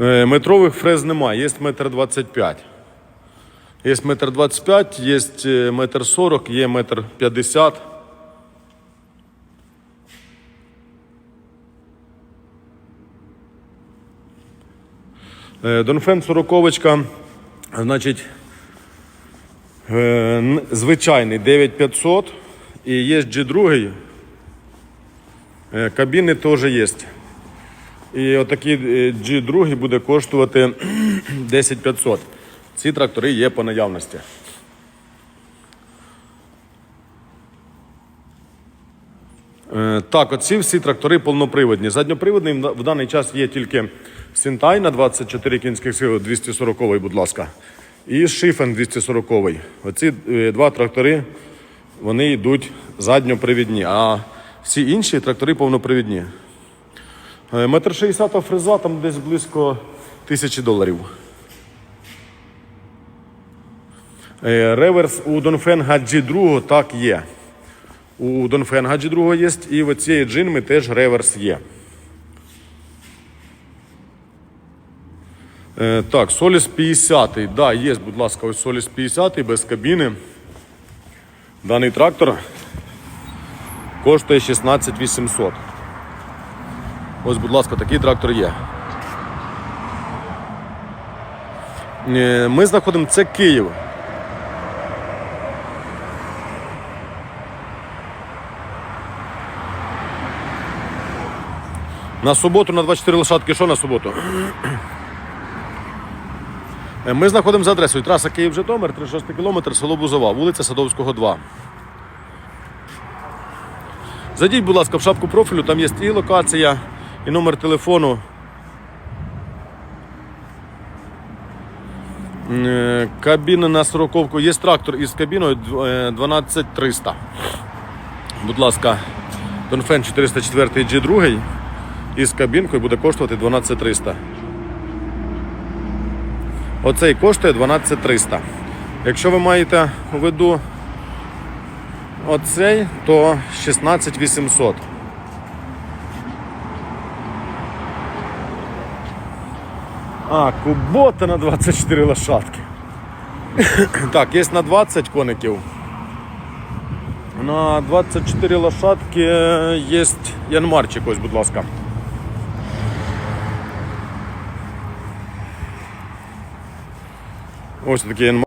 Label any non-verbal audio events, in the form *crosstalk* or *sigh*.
Е, Метрових фрез немає, є метр 25. Є метр 25, є е, метр 40, є метр 50. Е, Донфен 40 значить, е, звичайний 9500 і є G2, е, кабіни теж є. І отакий е, G2 буде коштувати *clears throat* 10500. Ці трактори є по наявності. Е, Так, оці всі трактори повноприводні. Задньоприводний в даний час є тільки Сінтай на 24 кінських сил, 240, будь ласка, і Шифен 240. Оці е, два трактори вони йдуть задньопривідні, а всі інші трактори повнопривідні. Е, Метр 60 фреза там десь близько тисячі доларів. Е, Реверс у Донфенга G2 так є. У Донфенга G2 є, і в цієї джинми теж реверс є. Е, так, Соліс 50. Да, є, будь ласка, ось Соліс 50 без кабіни. Даний трактор коштує 16 800. Ось, будь ласка, такий трактор є. Е, Ми знаходимо це Київ. На суботу на 24 лошадки. Що на суботу? Е, Ми знаходимо за адресою траса Київ-Житомир, 36 кілометр, село Бузова, вулиця Садовського, 2. Зайдіть, будь ласка, в шапку профілю, там є і локація, і номер телефону. Е, Кабіна на сороковку. Є трактор із кабіною е, 12300. Будь ласка, Донфен 404 G2 із кабінкою буде коштувати 12300. Оцей коштує 12300. Якщо ви маєте у виду оцей, то 16800. А, кубота на 24 лошадки. так, є на 20 коників. На 24 лошадки є янмарчик, ось, будь ласка. Ось такий янмар.